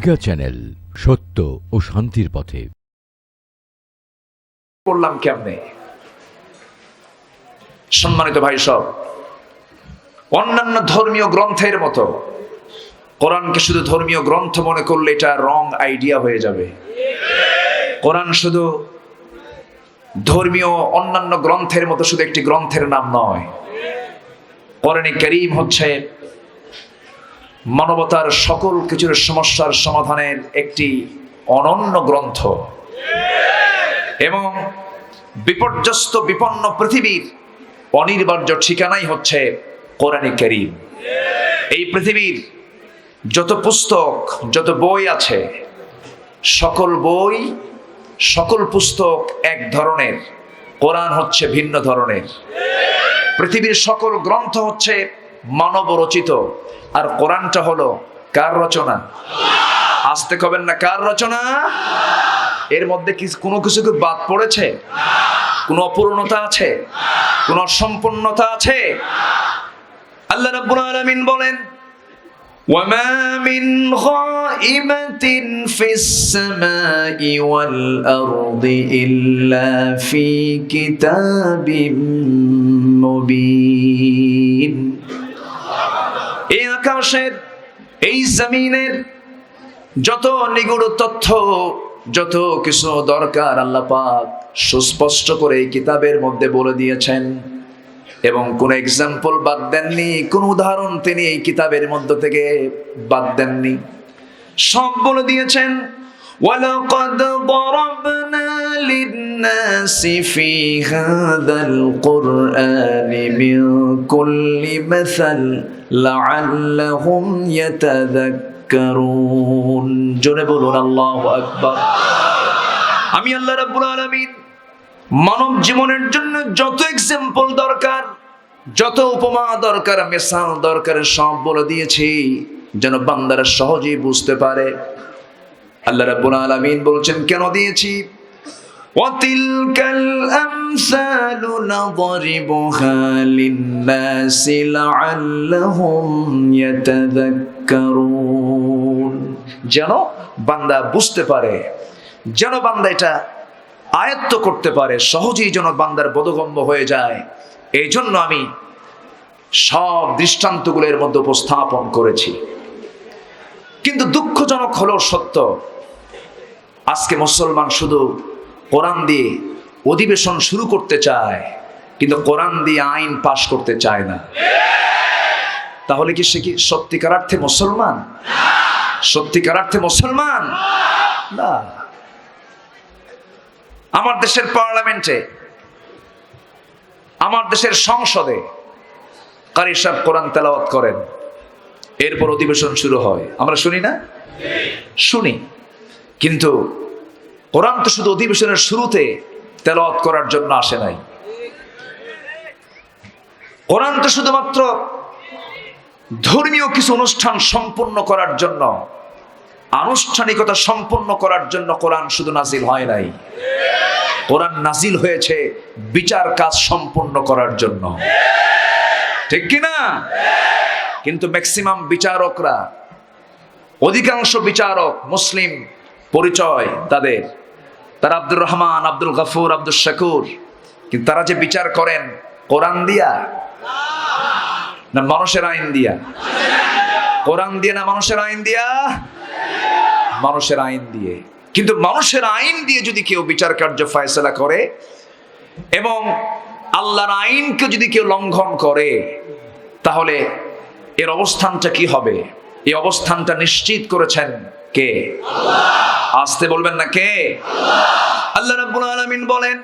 Mega channel, সত্য ও শান্তির পথে। পড়লাম কেমনে? সম্মানিত ভাই সব, অন্যান্য ধর্মীয় গ্রন্থের মতো, কোরআনকে শুধু ধর্মীয় গ্রন্থ মনে করলে এটা রং আইডিয়া হয়ে যাবে। কোরআন শুধু ধর্মীয় অন্যান্য গ্রন্থের মতো শুধু একটি গ্রন্থের নাম নয়। কোরআনে করিম হচ্ছে মানবতার সকল কিছুর সমস্যার সমাধানের একটি অনন্য গ্রন্থ। এবং বিপর্যস্ত, বিপন্ন পৃথিবীর অনির্বার্য ঠিকানাই হচ্ছে কোরআনে করিম। এই পৃথিবীর যত পুস্তক, যত বই আছে, সকল বই, সকল পুস্তক এক ধরনের। কোরআন হচ্ছে ভিন্ন ধরনের। পৃথিবীর সকল গ্রন্থ হচ্ছে মানব রচিত আর কোরআনটা হলো কার রচনা আসতে কবেন না কার রচনা এর মধ্যে কি কোনো কিছু কি বাদ পড়েছে কোনো অপূর্ণতা আছে কোন অসম্পূর্ণতা আছে আল্লাহ রাব্বুল আলামিন বলেন وما من غائبة في السماء والأرض إلا في كتاب مبين এই আকাশের, এই জমিনের যত নিগুড় তথ্য, যত কিছু দরকার আল্লাহ পাক সুস্পষ্ট করে এই কিতাবের মধ্যে বলে দিয়েছেন। এবং কোন এক্সাম্পল বাদ দেননি, কোন উদাহরণ তিনি এই কিতাবের মধ্য থেকে বাদ দেননি। সব বলে দিয়েছেন ولقد ضربنا للناس في هذا القرآن من كل مثل لعلهم يتذكرون জোরে বলুন আল্লাহু আকবার আমি আল্লাহ রাব্বুল আলামিন মানব জীবনের জন্য যত এক্সাম্পল দরকার যত উপমা দরকার মেসাল দরকার সব বলে দিয়েছি যেন বান্দারা সহজেই বুঝতে পারে আল্লাহ রাব্বুল আলামিন বলছেন কেন দিয়েছি وتلك الأمثال نضربها للناس لعلهم يتذكرون যেন বান্দা বুঝতে পারে যেন বান্দা এটা আয়ত্ত করতে পারে সহজেই যেন বান্দার বোধগম্য হয়ে যায় এই জন্য আমি সব দৃষ্টান্তগুলোর মধ্যে উপস্থাপন করেছি কিন্তু দুঃখজনক হলো সত্য আজকে মুসলমান শুধু কোরআন দিয়ে অধিবেশন শুরু করতে চায় কিন্তু কোরআন দিয়ে আইন পাশ করতে চায় না। তাহলে কি সে কি সত্যিকার অর্থে মুসলমান? সত্যিকার অর্থে মুসলমান? না। আমার দেশের পার্লামেন্টে আমার দেশের সংসদে কারি সাহেব কোরআন তেলাওয়াত করেন। এরপর অধিবেশন শুরু হয়। আমরা শুনি না? শুনি। কিন্তু কোরআন তো শুধু অধিবেশনের শুরুতে তেলাওয়াত করার জন্য আসে নাই। কোরআন তো শুধুমাত্র ধর্মীয় কিছু অনুষ্ঠান সম্পূর্ণ করার জন্য, আনুষ্ঠানিকতা সম্পন্ন করার জন্য কোরআন শুধু নাজিল হয় নাই। কোরআন নাজিল হয়েছে বিচার কাজ সম্পন্ন করার জন্য। ঠিক কি না? কিন্তু ম্যাক্সিমাম বিচারকরা, অধিকাংশ বিচারক মুসলিম পরিচয় তাদের। তারা আব্দুর রহমান, আব্দুল গফুর আব্দুল শাকুর। কিন্তু তারা যে বিচার করেন, কোরআন দিয়া না মানুষের আইন দিয়া? কোরআন দিয়ে না মানুষের আইন দিয়া? মানুষের আইন দিয়ে। কিন্তু মানুষের আইন দিয়ে যদি কেউ বিচার কার্য ফয়সলা করে এবং আল্লাহর আইনকে যদি কেউ লঙ্ঘন করে, তাহলে এর অবস্থানটা কি হবে? এই অবস্থানটা নিশ্চিত করেছেন কে? আসতে বলবেন না কে আল্লাহ রাব্বুল আলামিন বলেন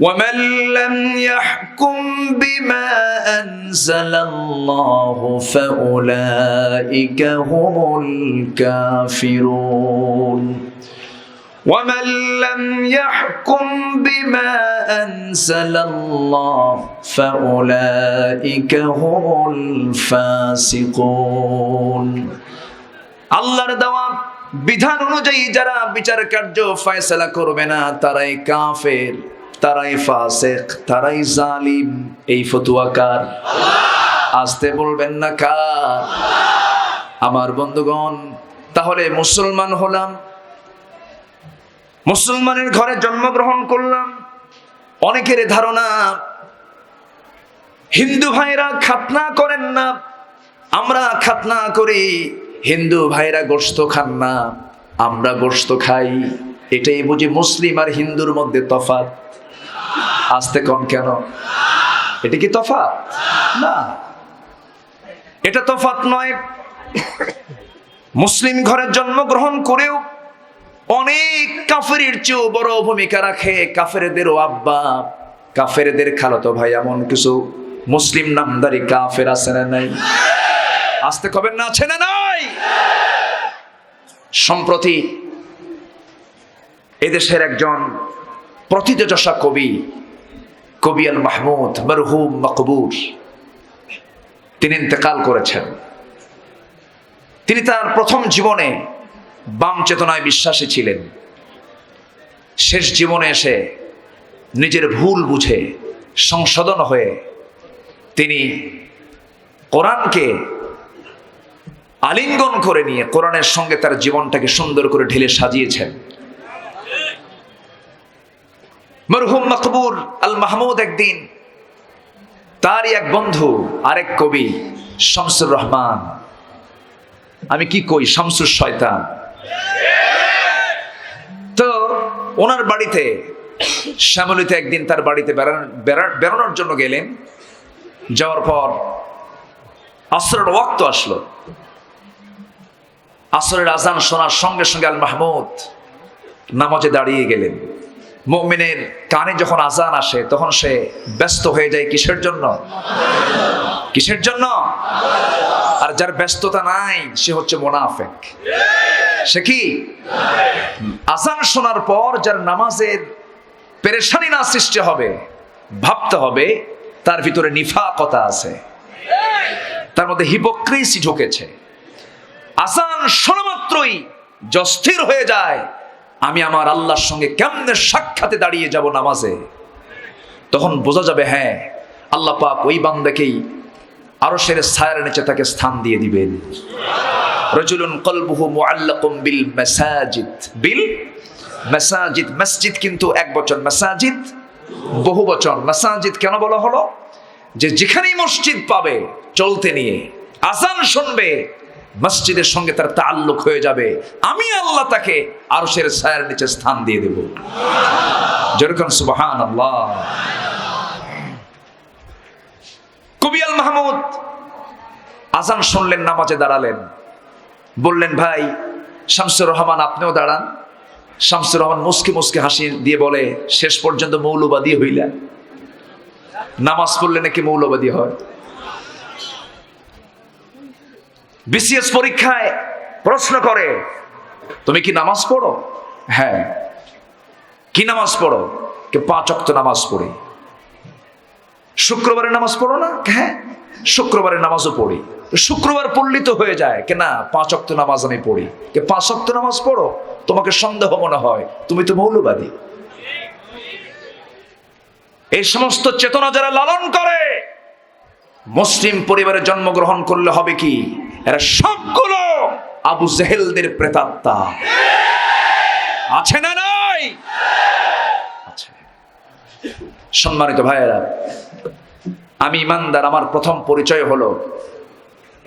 ومن لم يحكم بما أنزل الله فأولئك هم الكافرون ومن لم يحكم بما أنزل الله فأولئك هم الفاسقون আল্লাহর দেওয়া বিধান অনুযায়ী যারা বিচার কার্য ফয়সলা করবে না তারাই কাফের তারাই ফাসেক তারাই জালিম। এই ফতুয়াকার আসতে বলবেন না কার? আমার বন্ধুগণ তাহলে মুসলমান হলাম মুসলমানের ঘরে জন্মগ্রহণ করলাম। অনেকের ধারণা হিন্দু ভাইরা খাতনা করেন না আমরা খাতনা করি। হিন্দু ভাইরা গোস্ত খান না, আমরা গোস্ত খাই। এটাই বুঝি মুসলিম আর হিন্দুর মধ্যে তফাত আসতে কম কেন? এটা কি তফাত না। এটা তফাত নয়। মুসলিম ঘরে জন্মগ্রহণ করেও অনেক কাফেরের চেয়েও বড় ভূমিকা রাখে কাফেরদেরও আব্বা। কাফেরদের খালাতো ভাই, এমন কিছু মুসলিম নামদারি কাফের আছে না নাই? আসতে কবেন না আছে না নাই সম্প্রতি এদেশের একজন প্রথিতযশা কবি কবি আল মাহমুদ মরহুম মকবুর তিনি ইন্তেকাল করেছেন। তিনি তার প্রথম জীবনে বাম চেতনায় বিশ্বাসী ছিলেন। শেষ জীবনে এসে নিজের ভুল বুঝে সংশোধন হয়ে তিনি কোরআনকে আলিঙ্গন করে নিয়ে কোরআনের সঙ্গে তার জীবনটাকে সুন্দর করে ঢেলে সাজিয়েছেন। মরহুম মকবুর আল মাহমুদ একদিন, তারই এক বন্ধু, আরেক কবি, শামসুর রহমান। আমি কি কই, শামসুর শয়তান? তো ওনার বাড়িতে, শ্যামলিতে একদিন তার বাড়িতে বেড়ান- বেড়া- বেড়ানোর জন্য গেলেন। যাওয়ার পর আসরের ওয়াক্ত আসলো। আসরের আজান শোনার সঙ্গে সঙ্গে আল মাহমুদ নামাজে দাঁড়িয়ে গেলেন। মুমিনের কানে যখন আজান আসে, তখন সে ব্যস্ত হয়ে যায় কিসের জন্য? কিসের জন্য? আর যার ব্যস্ততা নাই, সে হচ্ছে মোনাফেক। সে কি? আজান শোনার পর যার নামাজের পেরেশানি না সৃষ্টি হবে, ভাবতে হবে, তার ভিতরে নিফাকতা আছে। তার মধ্যে হিপোক্রেসি ঢুকেছে। আজান শোনা মাত্রই যস্থির হয়ে যায়, আমি আমার আল্লাহর সঙ্গে কেমনে সাক্ষাতে দাঁড়িয়ে যাব নামাজে? তখন বোঝা যাবে হ্যাঁ আল্লাহ পাক ওই বান্দাকেই আরও সেরে ছায়ার নিচে তাকে স্থান দিয়ে দিবেন। রজুলুন কলবুহু মুআল্লাকুম বিল মাসাজিদ। বিল? মাসাজিদ, মসজিদ কিন্তু এক বচন। মাসাজিদ? বহু বচন। মাসাজিদ কেন বলা হলো? যে যেখানেই মসজিদ পাবে, চলতে নিয়ে। আজান শুনবে মসজিদের সঙ্গে তার তাল্লুক হয়ে যাবে। আমি আল্লাহ তাকে আরশের ছায়ার নিচে স্থান দিয়ে দেব। যেরকম সুবহান আল্লাহ কবিয়াল মাহমুদ আজান শুনলেন, নামাজে দাঁড়ালেন। বললেন, ভাই, শামসুর রহমান, আপনিও দাঁড়ান। শামসুর রহমান মুসকে মুসকে হাসি দিয়ে বলে, শেষ পর্যন্ত মৌলবাদী হইলেন। নামাজ পড়লে নাকি মৌলবাদী হয়? বিসিএস পরীক্ষায় প্রশ্ন করে, তুমি কি নামাজ পড়ো? হ্যাঁ। কি নামাজ পড়ো? কে পাঁচ অক্ত নামাজ পড়ি। শুক্রবারের নামাজ পড়ো না? হ্যাঁ। শুক্রবারের নামাজও পড়ি। শুক্রবার পড়লি তো হয়ে যায়? কে না, পাঁচ অক্ত নামাজ আমি পড়ি। কে পাঁচ অক্ত নামাজ পড়ো? তোমাকে সন্দেহ মনে হয়। তুমি তো মৌলবাদী। এই সমস্ত চেতনা যারা লালন করে, মুসলিম পরিবারে জন্মগ্রহণ করলে হবে কি? এরা সবগুলো আবু জেহেলদের প্রেতাত্মা। আছে না নাই? সম্মানিত ভাইয়েরা, আমি ইমানদার, আমার প্রথম পরিচয় হলো,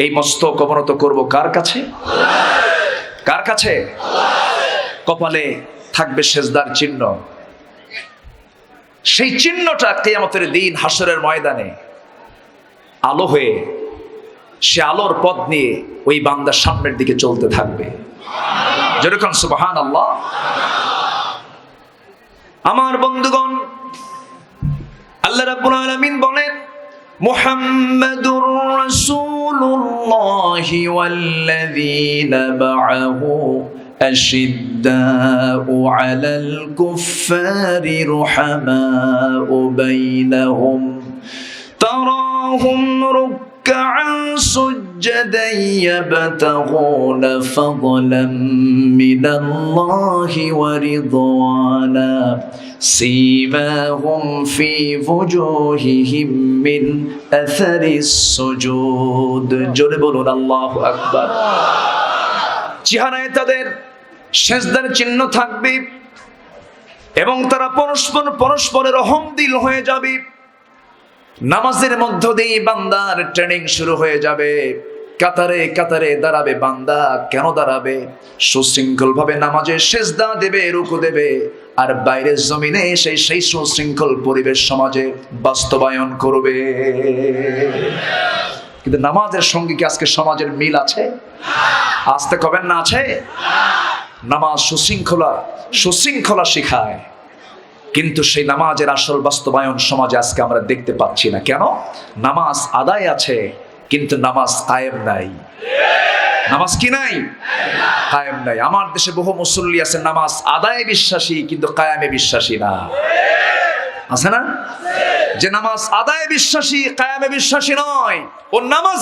এই মস্তক অবনত করব কার কাছে? কার কাছে? কপালে থাকবে সেজদার চিহ্ন। সেই চিহ্নটা কেয়ামতের দিন হাসরের ময়দানে আলো হয়ে সে আলোর পথ নিয়ে ওই বান্দার সামনের দিকে চলতে থাকবে যেরকম সুবাহান আল্লাহ আমার বন্ধুগণ আল্লাহ রাব্বুল আলামিন বলেন মুহাম্মাদুর রাসূলুল্লাহ ওয়াল্লাযীনা মা'আহু أشداء على الكفار رحماء بينهم تراهم ركعا سجدا يبتغون فضلا من الله ورضوانا سيماهم في وجوههم من أثر السجود جربون الله أكبر চেহারায় তাদের সেজদার চিহ্ন থাকবে এবং তারা পরস্পর পরস্পরের অহম দিল হয়ে যাবে নামাজের মধ্য দিয়ে বান্দার ট্রেনিং শুরু হয়ে যাবে। কাতারে কাতারে দাঁড়াবে বান্দা। কেন দাঁড়াবে? সুশৃঙ্খল ভাবে নামাজে সেজদা দেবে, রুকু দেবে। আর বাইরের জমিনে সেই সেই সুশৃঙ্খল পরিবেশ সমাজে বাস্তবায়ন করবে। কিন্তু নামাজের সঙ্গে কি আজকে সমাজের মিল আছে? আসতে কবেন না আছে? নামাজ সুশৃঙ্খলা সুশৃঙ্খলা শিখায়। কিন্তু সেই নামাজের আসল বাস্তবায়ন সমাজে আজকে আমরা দেখতে পাচ্ছি না। কেন? নামাজ আদায় আছে, কিন্তু নামাজ কায়েম নাই। নামাজ কি নাই? কায়েম নাই। আমার দেশে বহু মুসল্লি আছে, নামাজ আদায়ে বিশ্বাসী, কিন্তু কায়ামে বিশ্বাসী না। আছে না? যে নামাজ আদায়ে বিশ্বাসী, কায়ামে বিশ্বাসী নয়, ও নামাজ